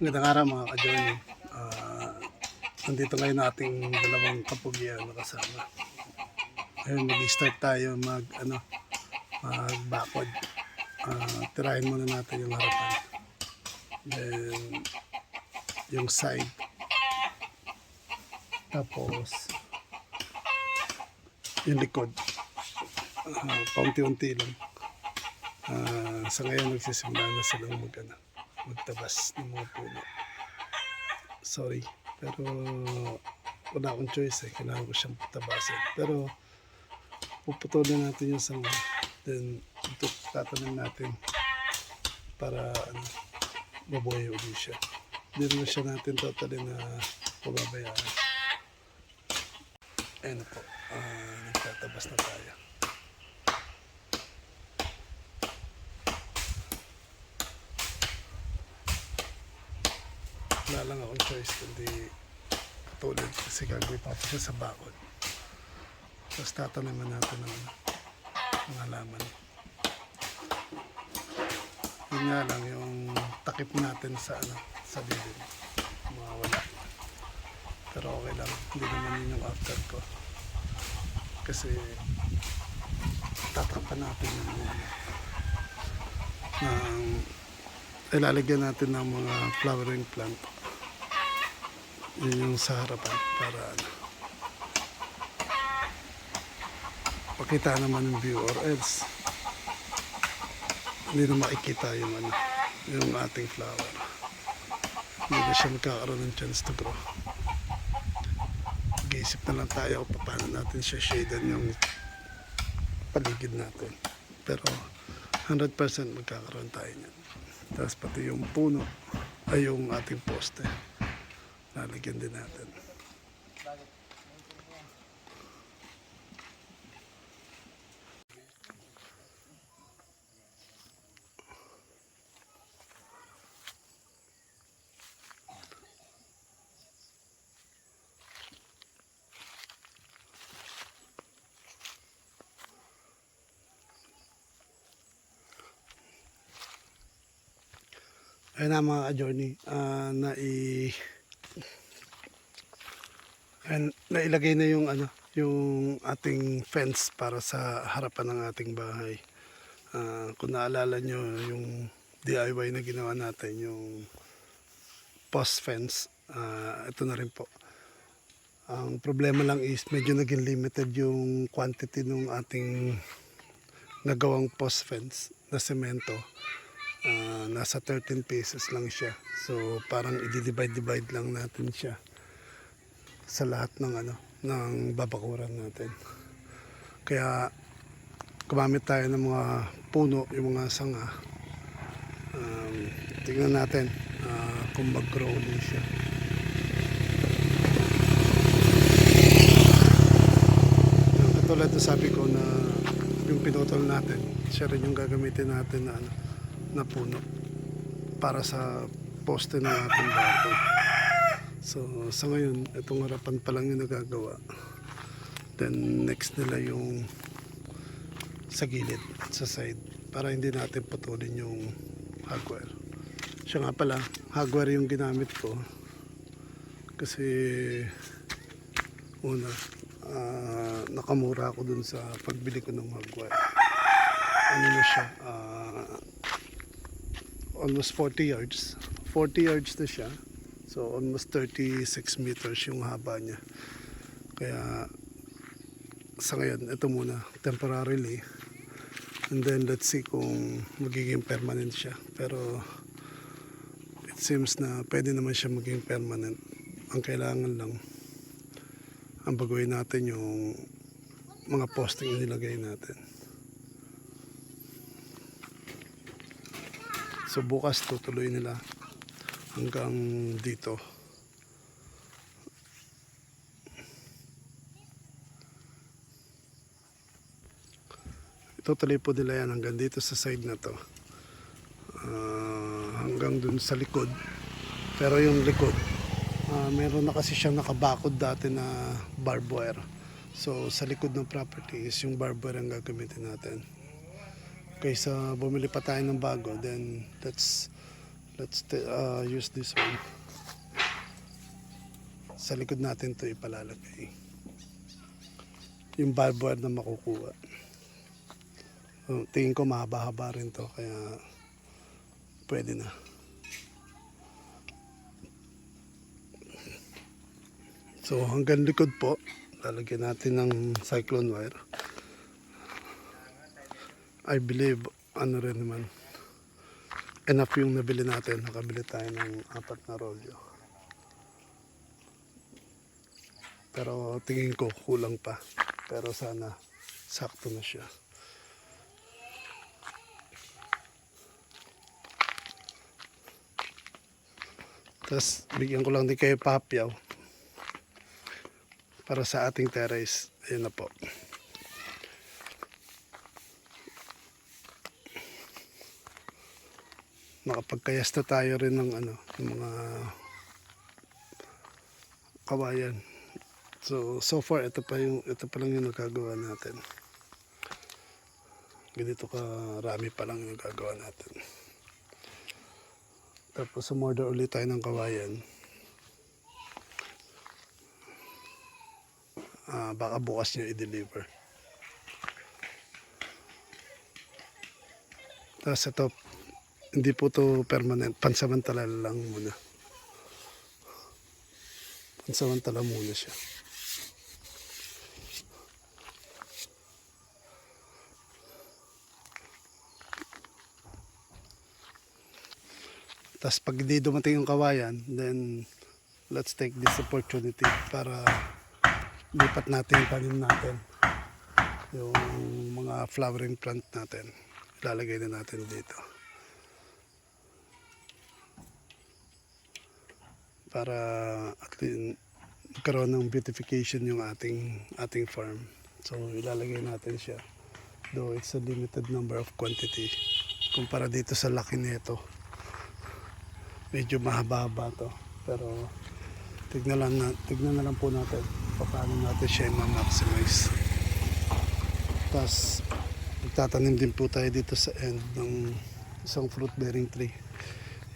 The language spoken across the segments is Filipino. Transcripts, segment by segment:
Magandang araw mga ka-journey. Ah, nandito ngayon ating dalawang kapugian na kasama. Ngayon mag-start tayo mag ano mag backward. Ah, tirahin muna natin yung harapan. Then yung side. Tapos yung likod. Ah, paunti-unti lang. Ah, sa ngayon nagsisimula na silang mag, ano, magtabas ng mga puno. Sorry, pero wala akong choice eh. Kailangan ko siyang tabasin. Pero puputulin natin yung sanga. Then ito tatanim natin para ano, mabuhay ulit siya. Hindi naman siya natin totally na pababayaan. Na po. Ah, nagtatabas na tayo. Wala lang akong choice kundi tulad kasi gagawin pa siya sa bakod tapos tatanaman natin ng ng halaman yun nga lang yung takip natin sa ano sa bibig. Mawawala pero okay lang. Hindi naman yun yung after ko. Kasi tatapan natin ano, ng ilalagyan natin ng mga flowering plant yun yung sa harapan para ano. Pakita naman yung view or else hindi na makikita yung ano yung ating flower. Hindi na siya magkakaroon ng chance to grow. Mag-iisip na lang tayo kung paano natin siya shaden yung paligid natin. Pero 100% magkakaroon tayo niyan. Tapos pati yung puno ay yung ating poste lalagyan din natin. Ayun na mga ka-journey. Ah, na i nailagay na yung ano yung ating fence para sa harapan ng ating bahay. Ah, kung naalala nyo yung DIY na ginawa natin yung post fence ah, ito na rin po. Ang problema lang is medyo naging limited yung quantity ng ating nagawang post fence na semento. Ah, nasa 13 pieces lang siya. So parang i-divide-divide lang natin siya sa lahat ng ano ng babakuran natin. Kaya gumamit tayo ng mga puno, yung mga sanga. Um, tingnan natin ah, kung mag-grow din siya. Yung katulad na sabi ko na yung pinutol natin, siya rin yung gagamitin natin na ano, na puno para sa poste ng ating bato. So, sa ngayon, itong harapan pa lang yung nagagawa. Then, next nila yung sa gilid, sa side, para hindi natin putulin yung hardware. Siya nga pala, hardware yung ginamit ko. Kasi, una, ah, nakamura ako dun sa pagbili ko ng hardware. Ano na siya, ah, almost 40 yards. 40 yards na siya. So almost 36 meters yung haba niya. Kaya sa ngayon, ito muna, temporarily. And then let's see kung magiging permanent siya. Pero it seems na pwede naman siya maging permanent. Ang kailangan lang, ang baguhin natin yung mga posting nilagay natin. So bukas tutuloy nila hanggang dito. Tutuloy po nila yan hanggang dito sa side na to. Ah, hanggang dun sa likod. Pero yung likod, ah, meron na kasi siyang nakabakod dati na barbed wire. So sa likod ng property is yung barbed wire ang gagamitin natin kaysa bumili pa tayo ng bago then let's Let's uh, use this one. Sa likod natin to ipalalagay. Yung barbed wire na makukuha. So, tingin ko mahaba-haba rin to kaya pwede na. So hanggang likod po, lalagyan natin ng cyclone wire. I believe, ano rin naman, enough yung nabili natin. Nakabili tayo ng apat na rolyo. Pero tingin ko kulang pa. Pero sana sakto na siya. Tapos bigyan ko lang din kayo papyaw para sa ating terrace. Ayun na po. Nakapagkayas na tayo rin ng ano, ng mga kawayan. So, so far, ito pa, yung, ito pa lang yung nagagawa natin. Ganito ka rami pa lang yung gagawa natin. Tapos sumorder ulit tayo ng kawayan. Ah, baka bukas nyo i-deliver. Tapos ito, hindi po to permanent. Pansamantala lang muna. Pansamantala muna siya. Tapos pag hindi dumating yung kawayan, then let's take this opportunity para lipat natin yung natin. Yung mga flowering plant natin. Ilalagay na natin dito. Para at least magkaroon ng beautification yung ating ating farm. So ilalagay natin siya. Though it's a limited number of quantity. Kumpara dito sa laki nito medyo mahaba-haba to. Pero tignan lang, na, tignan na lang po natin paano natin siya ma-maximize. Tapos magtatanim din po tayo dito sa end ng isang fruit bearing tree.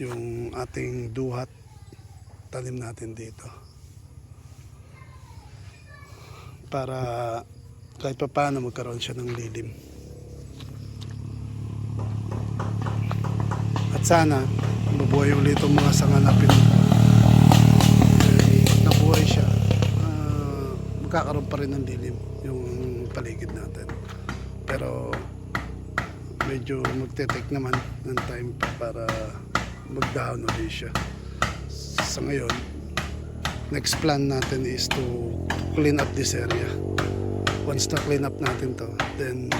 Yung ating duhat tanim natin dito. Para kahit pa paano magkaroon siya ng lilim. At sana mabuhay ulit itong mga sanga na pin nabuhay siya ah, magkakaroon pa rin ng dilim yung paligid natin pero medyo magte-take naman ng time pa para magdahon ulit siya sa ngayon next plan natin is to clean up this area. Once na clean up natin to then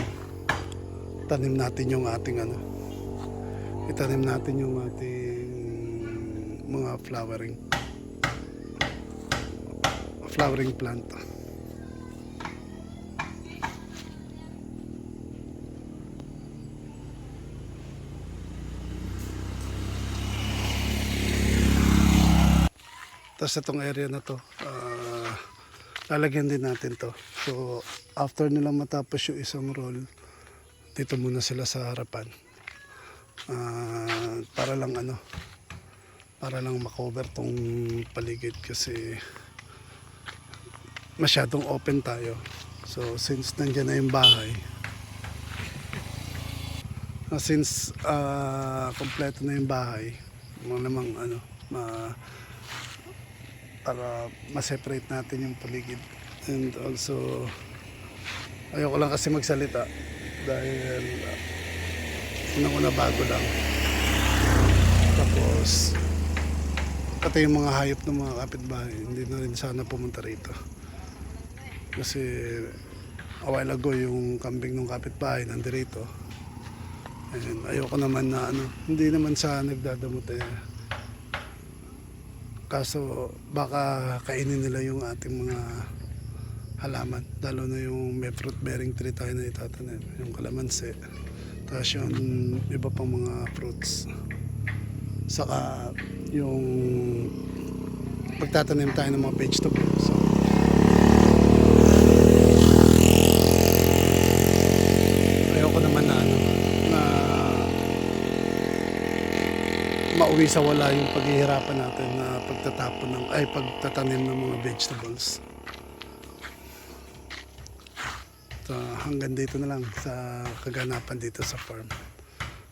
tanim natin yung ating ano itanim natin yung ating mga flowering flowering plant tapos itong area na to ah, lalagyan din natin to. So after nila matapos yung isang roll dito muna sila sa harapan. Ah, para lang ano para lang makover tong paligid kasi masyadong open tayo. So since nandyan na yung bahay ah, since ah, kompleto na yung bahay malamang ano ma para ma-separate natin yung paligid and also ayoko lang kasi magsalita dahil ah, unang-una bago lang. Tapos, pati yung mga hayop ng mga kapitbahay, hindi na rin sana pumunta rito. Kasi, a while ago, yung kambing ng kapitbahay nandirito. And ayoko naman na ano, hindi naman sa nagdadamot eh. Kaso, baka kainin nila yung ating mga halaman. Lalo na yung may fruit bearing tree tayo na itatanim. Yung kalamansi. Tapos yung iba pang mga fruits. Saka yung pagtatanim tayo ng mga vegetables. So, ayoko naman na ano, na mauwi sa wala yung paghihirapan natin na pagtatapon ng ay pagtatanim ng mga vegetables. So, hanggang dito na lang sa kaganapan dito sa farm.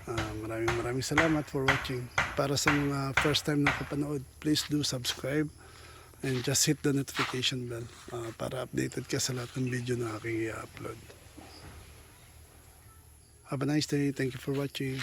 Ah, maraming maraming salamat for watching. Para sa mga first time na kapanood, please do subscribe and just hit the notification bell ah, para updated ka sa lahat ng video na aking i-upload. Have a nice day. Thank you for watching.